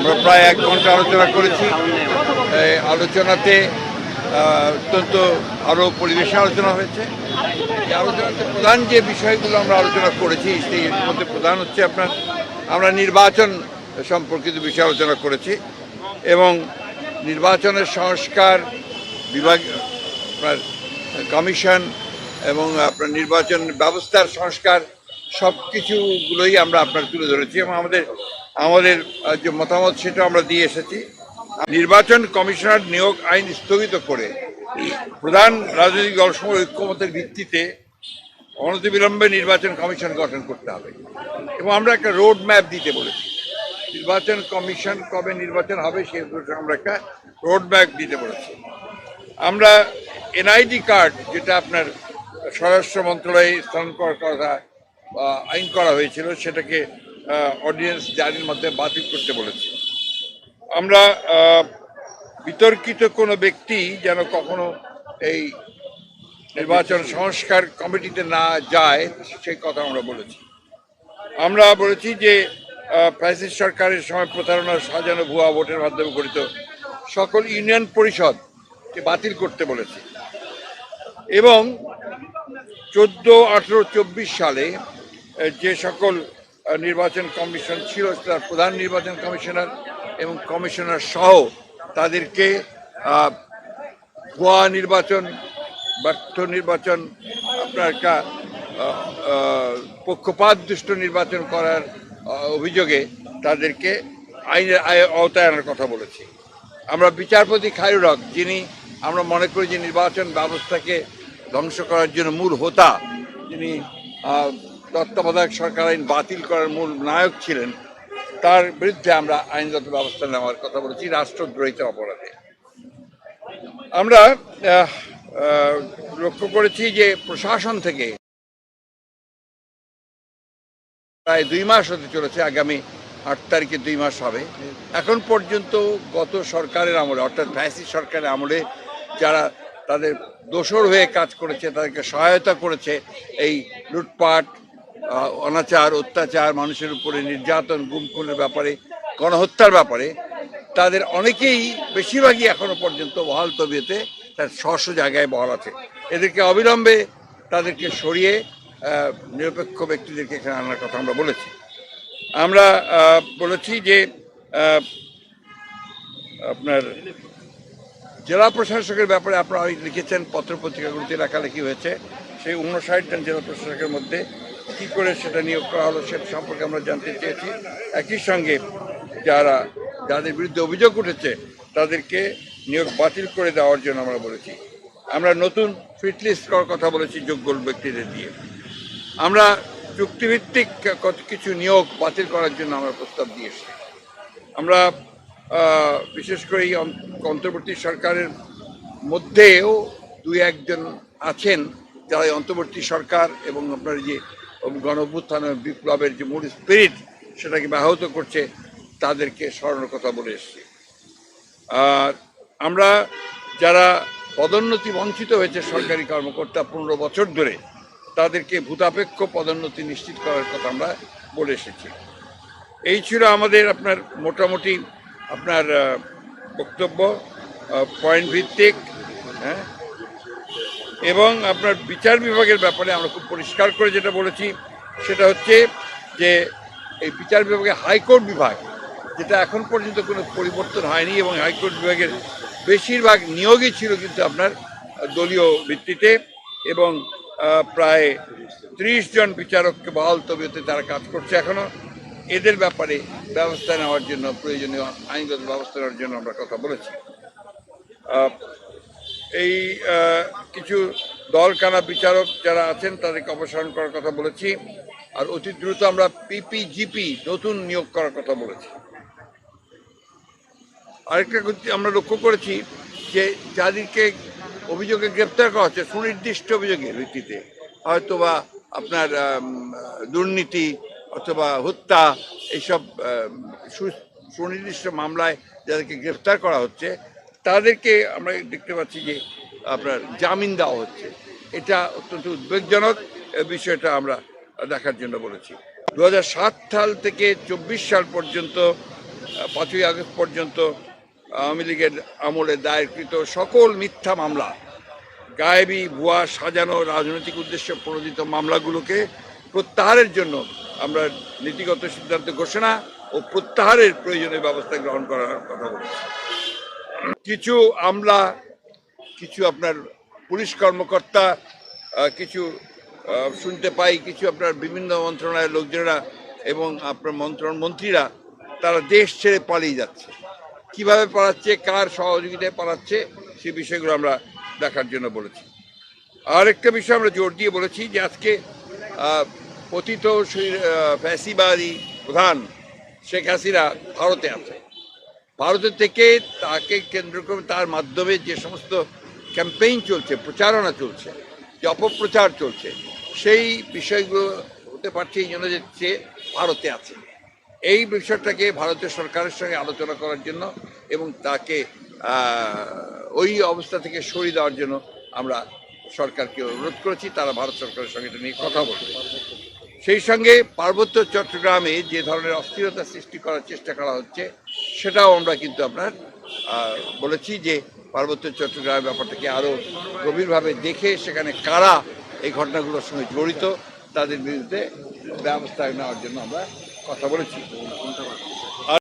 আমরা প্রায় এক ঘণ্টা আলোচনা করেছি। এই আলোচনাতে অত্যন্ত আরও পরিবেশে আলোচনা হয়েছে। এই আলোচনাতে প্রধান যে বিষয়গুলো আমরা আলোচনা করেছি, সেই মধ্যে প্রধান হচ্ছে আপনার, আমরা নির্বাচন সম্পর্কিত বিষয়ে আলোচনা করেছি এবং নির্বাচনের সংস্কার বিভাগ, আপনার কমিশন এবং আপনার নির্বাচন ব্যবস্থার সংস্কার সব কিছুগুলোই আমরা আপনার তুলে ধরেছি এবং আমাদের আমাদের যে মতামত সেটা আমরা দিয়ে এসেছি। নির্বাচন কমিশনার নিয়োগ আইন স্থগিত করে প্রধান রাজনৈতিক দলসমূহ ঐক্যমতের ভিত্তিতে অনতিবিলম্বে নির্বাচন কমিশন গঠন করতে হবে। এবং আমরা একটা রোড ম্যাপ দিতে বলেছি। নির্বাচন কমিশন কবে নির্বাচন হবে সে আমরা একটা রোড ম্যাপ দিতে বলেছি। আমরা এনআইডি কার্ড যেটা আপনার স্বরাষ্ট্র মন্ত্রণালয়ে করার কথা আইন করা হয়েছিল সেটাকে অডিয়েন্স জারির মধ্যে বাতিল করতে বলেছি। আমরা বিতর্কিত কোনো ব্যক্তি যেন কখনো এই নির্বাচন সংস্কার কমিটিতে না যায়, সেই কথা আমরা বলেছি। আমরা বলেছি যে প্যাসিস সরকারের সময় প্রতারণা সাজানো ভুয়া ভোটের মাধ্যমে গঠিত সকল ইউনিয়ন পরিষদ বাতিল করতে বলেছি। এবং চোদ্দ আঠেরো চব্বিশ সালে যে সকল নির্বাচন কমিশন ছিল তার প্রধান নির্বাচন কমিশনার এবং কমিশনার সহ তাদেরকে ভুয়া নির্বাচন ব্যর্থ নির্বাচন আপনার একটা আহ, আহ, পক্ষপাত দুষ্ট নির্বাচন করার অভিযোগে তাদেরকে আইনের আওতায় আনার কথা বলেছি। আমরা বিচারপতি খায়রুল হক যিনি আমরা মনে করি যে নির্বাচন ব্যবস্থাকে ধ্বংস করার জন্য মূল হোতা যিনি তত্ত্বাবধায়ক সরকার আইন বাতিল করার মূল নায়ক ছিলেন। তার বিরুদ্ধে আমরা আইনগত ব্যবস্থা নেওয়ার কথা বলেছি রাষ্ট্রদ্রোহিতার অপরাধে। আমরা লক্ষ্য করেছি যে প্রশাসন থেকে প্রায় দুই মাস হতে চলেছে, আগামী আট তারিখে দুই মাস হবে। এখন পর্যন্ত গত সরকারের আমলে, অর্থাৎ ফ্যাসি সরকারের আমলে যারা তাদের দোসর হয়ে কাজ করেছে, তাদেরকে সহায়তা করেছে, এই লুটপাট অনাচার, অত্যাচার, মানুষের উপরে নির্যাতন গুম খুনের ব্যাপারে, গণহত্যার ব্যাপারে, তাদের অনেকেই বেশিরভাগই এখনও পর্যন্ত বহাল তবিয়েতে তার স্বস্ব জায়গায় বহাল আছে। এদেরকে অবিলম্বে তাদেরকে সরিয়ে নিরপেক্ষ ব্যক্তিদেরকে এখানে আনার কথা আমরা বলেছি। আমরা বলেছি যে আপনার জেলা প্রশাসকের ব্যাপারে আপনারা লিখেছেন পত্রপত্রিকাগুলিতে লেখালেখি হয়েছে। সেই উনষাট জন জেলা প্রশাসকের মধ্যে কি করে সেটা নিয়োগ করা হলো সেটা সম্পর্কে আমরা জানতে চেয়েছি। একই সঙ্গে যারা, যাদের বিরুদ্ধে অভিযোগ উঠেছে, তাদেরকে নিয়োগ বাতিল করে দেওয়ার জন্য আমরা বলেছি। আমরা নতুন ফিটলিস্ট করার কথা বলেছি যোগ্য ব্যক্তিদের দিয়ে। আমরা চুক্তিভিত্তিক কত কিছু নিয়োগ বাতিল করার জন্য আমরা প্রস্তাব দিয়েছি আমরা বিশেষ করে এই অন্তর্বর্তী সরকারের মধ্যেও দুই একজন আছেন, যারা অন্তর্বর্তী সরকার এবং আপনার যে গণ অভ্যুত্থান এবং বিপ্লবের যে মূল স্পিরিট সেটাকে ব্যাহত করছে, তাদেরকে স্মরণের কথা বলে এসেছি। আর আমরা যারা পদোন্নতি বঞ্চিত হয়েছে সরকারি কর্মকর্তা পনেরো বছর ধরে, তাদেরকে ভূতাপেক্ষ পদোন্নতি নিশ্চিত করার কথা আমরা বলে এসেছি। এই ছিল আমাদের আপনার মোটামুটি আপনার বক্তব্য পয়েন্ট ভিত্তিক হ্যাঁ এবং আপনার বিচার বিভাগের ব্যাপারে আমরা খুব পরিষ্কার করে যেটা বলেছি, সেটা হচ্ছে যে এই বিচার বিভাগে হাইকোর্ট বিভাগ, যেটা এখন পর্যন্ত কোনো পরিবর্তন হয়নি এবং হাইকোর্ট বিভাগের বেশিরভাগ নিয়োগই ছিল কিন্তু আপনার দলীয় ভিত্তিতে এবং প্রায় ত্রিশ জন বিচারককে বহাল তবিয়তে তারা কাজ করছে এখনও এদের ব্যাপারে ব্যবস্থা নেওয়ার জন্য, প্রয়োজনীয় আইনগত ব্যবস্থা নেওয়ার জন্য আমরা কথা বলেছি। এই কিছু দলকানা বিচারক যারা আছেন, তাদেরকে অপসারণ করার কথা বলেছি। আর অতি দ্রুত আমরা পিপিজিপি নতুন নিয়োগ করার কথা বলেছি। আরেকটা আমরা লক্ষ্য করেছি যে যাদেরকে অভিযোগে গ্রেপ্তার করা হচ্ছে, সুনির্দিষ্ট অভিযোগের ভিত্তিতে। হয়তো বা আপনার দুর্নীতি অথবা হত্যা, এইসব সুনির্দিষ্ট মামলায় যাদেরকে গ্রেপ্তার করা হচ্ছে তাদেরকে আমরা দেখতে পাচ্ছি যে আপনার জামিন দেওয়া হচ্ছে। এটা অত্যন্ত উদ্বেগজনক বিষয়টা আমরা দেখার জন্য বলেছি। দু হাজার সাত সাল থেকে চব্বিশ সাল পর্যন্ত পাঁচই আগস্ট পর্যন্ত আওয়ামী লীগের আমলে দায়েরকৃত সকল মিথ্যা মামলা, গায়েবি ভুয়া সাজানো রাজনৈতিক উদ্দেশ্যে প্রণোদিত মামলাগুলোকে প্রত্যাহারের জন্য আমরা নীতিগত সিদ্ধান্ত ঘোষণা ও প্রত্যাহারের প্রয়োজনীয় ব্যবস্থা গ্রহণ করার কথা বলেছি। কিছু আমলা, কিছু আপনার পুলিশ কর্মকর্তা কিছু শুনতে পাই, কিছু আপনার বিভিন্ন মন্ত্রণালয়ের লোকজনেরা এবং আপনার মন্ত্রণ মন্ত্রীরা, তারা দেশ ছেড়ে পালিয়ে যাচ্ছে। কীভাবে পালাচ্ছে, কার সহযোগিতায় পালাচ্ছে, সে বিষয়গুলো আমরা দেখার জন্য বলেছি। আর একটা বিষয় আমরা জোর দিয়ে বলেছি যে আজকে পতিত ফ্যাসিবাদী প্রধান শেখ হাসিনা ভারতে আছে। ভারতের থেকে তাকে কেন্দ্র করে তার মাধ্যমে যে সমস্ত ক্যাম্পেইন চলছে, প্রচারণা চলছে, যে অপপ্রচার চলছে, সেই বিষয়গুলো হতে পারছে এই জন্য যে ভারতে আছে। এই বিষয়টাকে ভারতের সরকারের সঙ্গে আলোচনা করার জন্য এবং তাকে ওই অবস্থা থেকে সরিয়ে দেওয়ার জন্য আমরা সরকারকে অনুরোধ করেছি, তারা ভারত সরকারের সঙ্গে এটা নিয়ে কথা বলবে। সেই সঙ্গে পার্বত্য চট্টগ্রামে যে ধরনের অস্থিরতা সৃষ্টি করার চেষ্টা করা হচ্ছে সেটাও আমরা কিন্তু আপনার বলেছি যে পার্বত্য চট্টগ্রামের ব্যাপারটাকে আরও গভীরভাবে দেখে সেখানে কারা এই ঘটনাগুলোর সঙ্গে জড়িত, তাদের বিরুদ্ধে ব্যবস্থা নেওয়ার জন্য আমরা কথা বলেছি।